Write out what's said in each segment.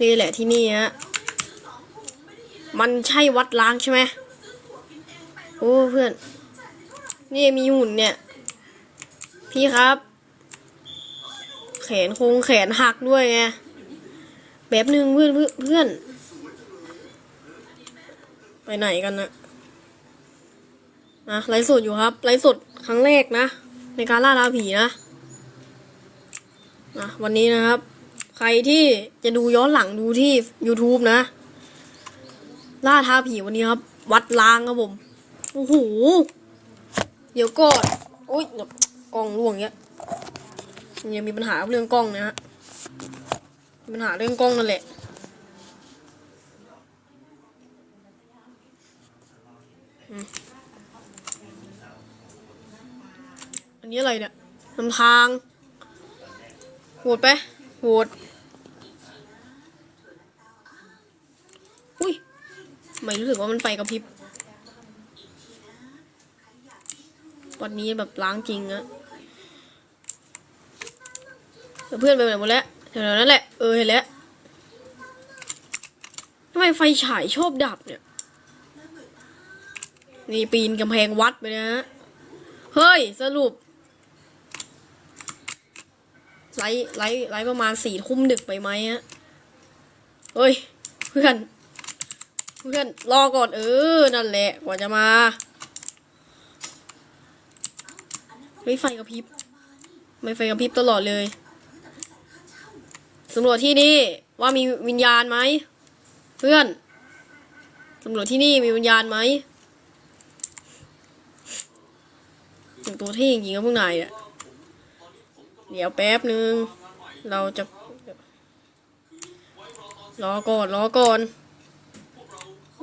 นี่แหละที่นี่ฮะ มันใช่วัดล้างใช่ไหมโอ้เพื่อน นี่มีหุ่นเนี่ย พี่ครับ แขนโคงแขนหักด้วยไง แบบหนึ่งเพื่อนเพื่อนเพื่อน ไปไหนกันนะนะไลฟ์สดอยู่ครับไลฟ์สดครั้งแรกนะ ในการล่าท้าผีนะนะวันนี้นะครับ ใครที่จะดูย้อนหลังดูที่ YouTube นะ ล่าท้าผีวันนี้ครับ วัดล้างครับผม โอ้โห เดี๋ยวก่อนอุ้ยกล้องร่วงเงี้ยยังมีปัญหาเรื่องกล้องนะฮะมีปัญหาเรื่องกล้องนั่นแหละอันนี้อะไรเนี่ยนำทางโหวดไปโหวด ไม่รู้สึกว่ามันไฟกระพริบวันนี้แบบล้างจริงอะเพื่อนไปไหนหมดแล้วแถวนั้นแหละ เออเห็นแล้วทำไมไฟฉายชอบดับเนี่ย นี่ปีนกำแพงวัดไปนะฮะ เฮ้ย สรุป ไลฟ์ไลฟ์ไลฟ์ประมาณสี่ทุ่มดึกไปไหมฮะ เฮ้ย เพื่อน เพื่อนรอก่อนเออ นั่นแหละกว่าจะมาเฮ้ยไฟกระพริบ ไม่ไฟกระพริบตลอดเลยสำรวจที่นี่ว่ามีวิญญาณไหมเพื่อนสำรวจที่นี่มีวิญญาณไหมถึงตัวเท่จริงๆครับพวกนายอะเดี๋ยวแป๊บนึง เราจะ รอก่อน รอก่อน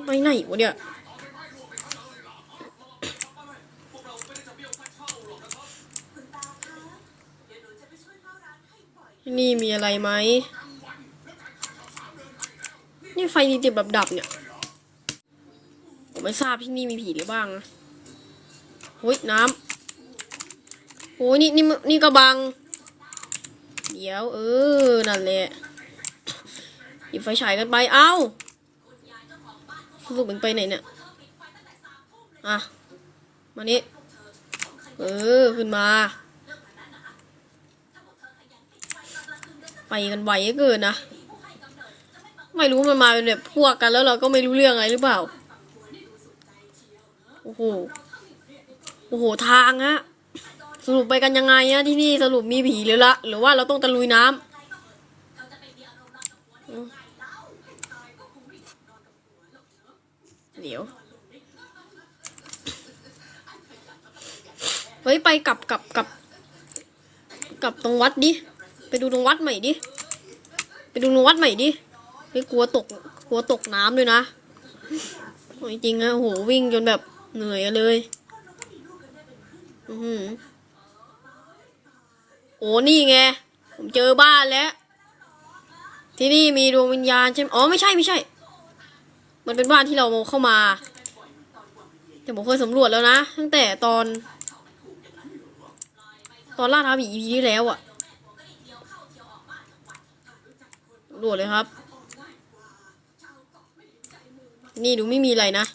ไปไหนวะเนี่ยนี่มีอะไรไหม นี่ไฟติดแบบดับเนี่ย ผมไม่ทราบที่นี่มีผีหรือบ้างนะโอ้ยน้ำโอ้ยนี่นี่นี่กระบัง เดี๋ยว เออ นั่นแหละหยิบไฟฉายกันไป เอ้า สรุปมึงไปไหนเนี่ย อะ มานี่ เออ ขึ้นมา ไปกันไวเกินนะ ไม่รู้มันมาเป็นแบบพวกกันแล้วเราก็ไม่รู้เรื่องอะไรหรือเปล่า โอ้โห โอ้โห ทางฮะ สรุปไปกันยังไงอะที่นี่สรุปมีผีหรือละ หรือว่าเราต้องตะลุยน้ำอืม เดี๋ยว เฮ้ย ไปกลับกลับกลับกลับตรงวัดดิ ไปดูตรงวัดใหม่ดิ ไปดูตรงวัดใหม่ดิ ไม่กลัวตก กลัวตกน้ำด้วยนะ จริงอะโอ้โห วิ่งจนแบบเหนื่อยเลยอือหือโอ้นี่ไง ผมเจอบ้านแล้ว ที่นี่มีดวงวิญญาณใช่ไหมอ๋อ ไม่ใช่ไม่ใช่ มันเป็นบ้านที่เราเข้ามา แต่ผมเคยสำรวจแล้วนะ ตั้งแต่ตอน ตอนล่าท้าผี EP ที่แล้วอะสำรวจเลยครับ นี่ดูไม่มีอะไรนะ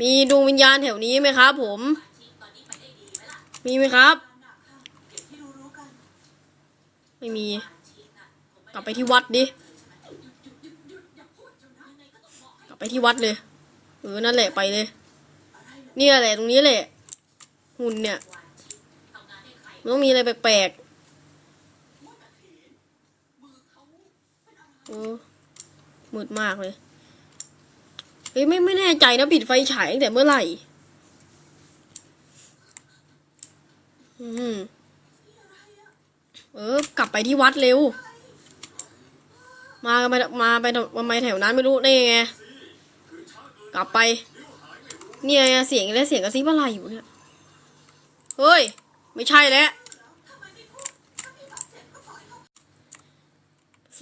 มีดวงวิญญาณแถวนี้ไหมครับผม มีไหมครับ ไม่มี กลับไปที่วัดดิ ไปที่วัดเลยเออนั่นแหละไปเลย เนี่ยแหละตรงนี้แหละ หุ่นเนี่ยมันต้องมีอะไรแปลกๆโอ้มืดมากเลยเฮ้ยไม่ไม่แน่ใจนะปิดไฟฉายตั้งแต่เมื่อไหร่อืมเออกลับไปที่วัดเร็ว มาไปมาไปมาไปแถวนั้นไม่รู้ได้ไง กลับไป เนี่ยเสียงแล้วเสียงกระซิบอะไรอยู่เนี่ย เฮ้ย ไม่ใช่แล้ว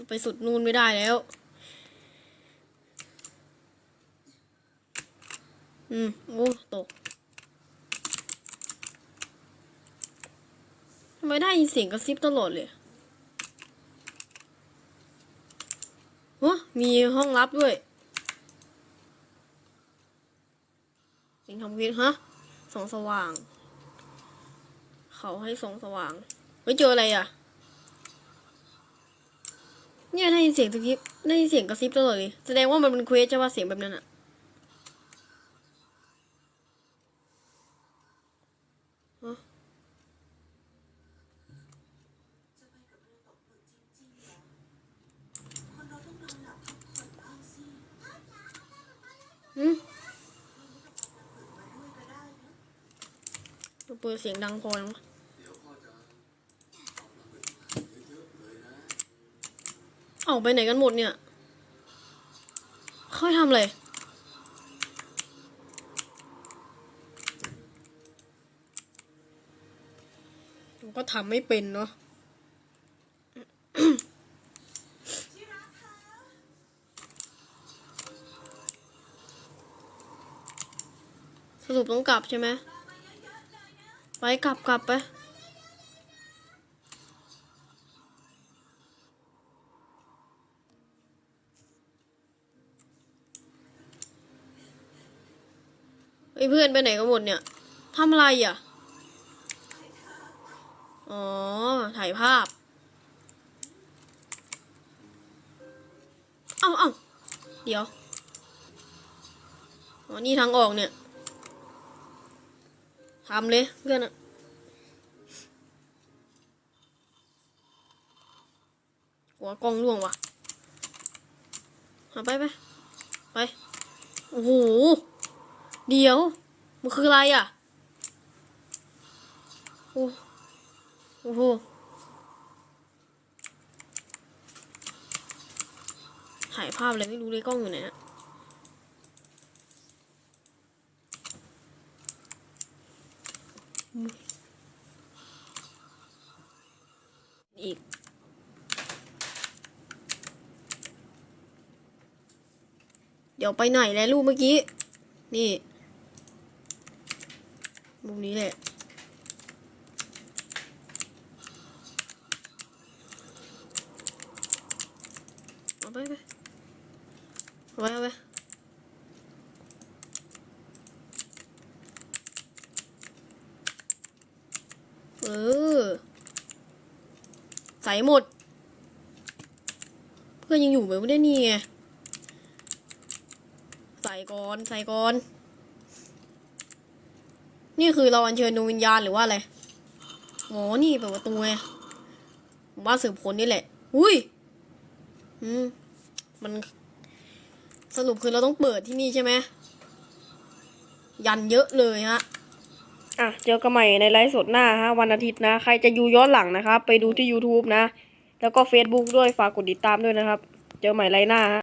ไปสุดนู่นไม่ได้แล้ว อืม โอ้ ตกทำไมได้ยินเสียงกระซิบตลอดเลยมีห้องลับด้วยสิง ทำเควสฮะสองสว่าง เขาให้สองสว่าง ไม่เจออะไรอะ เนี่ยได้ยินเสียงตะกี้ได้ยินเสียงกระซิบตลอดเลย แสดงว่ามันเป็นเควสใช่ป่ะเสียงแบบนั้นอะ ปิดเสียงดังพอแล้วเอาไปไหนกันหมดเนี่ยเขาให้ทำอะไรผมก็ทำไม่เป็นเนาะสรุปต้องกลับใช่ไหม ไปกลับกลับไปไอ้เพื่อนไปไหนกันหมดเนี่ยทำอะไรอะ อ๋อ ถ่ายภาพ เอ้าเอ้าเดี๋ยว อ๋อ นี่ทางออกเนี่ย ทำเลยเพื่อนอะหัวกล้องร่วงว่ะหาไปไปไป โอ้โห เดี๋ยว มันคืออะไรอะ โอ้โอ้โหถ่ายภาพอะไรไม่รู้เลยกล้องอยู่ไหนอะ เดี๋ยวไปไหนแล้วรูปเมื่อกี้ นี่มุมนี้แหละเอาไปไปเอาไปเอาไปเออ ใส่หมด เพื่อนยังอยู่ไหมไม่ได้นี่ไง ก่อนใส่ก่อน นี่คือเราอัญเชิญดวงวิญญาณหรือว่าอะไรอ๋อนี่เปิดประตูไงว่าสืบผลนี่แหละ อุ้ยอืมมันสรุปคือเราต้องเปิดที่นี่ใช่ไหมยันเยอะเลยฮะ อะ เจอกันใหม่ในไลฟ์สดหน้าฮะ วันอาทิตย์นะ ใครจะอยู่ย้อนหลังนะครับ ไปดูที่ YouTube นะ แล้วก็ Facebook ด้วย ฝากกดติดตามด้วยนะครับ เจอใหม่ไลฟ์หน้าฮะ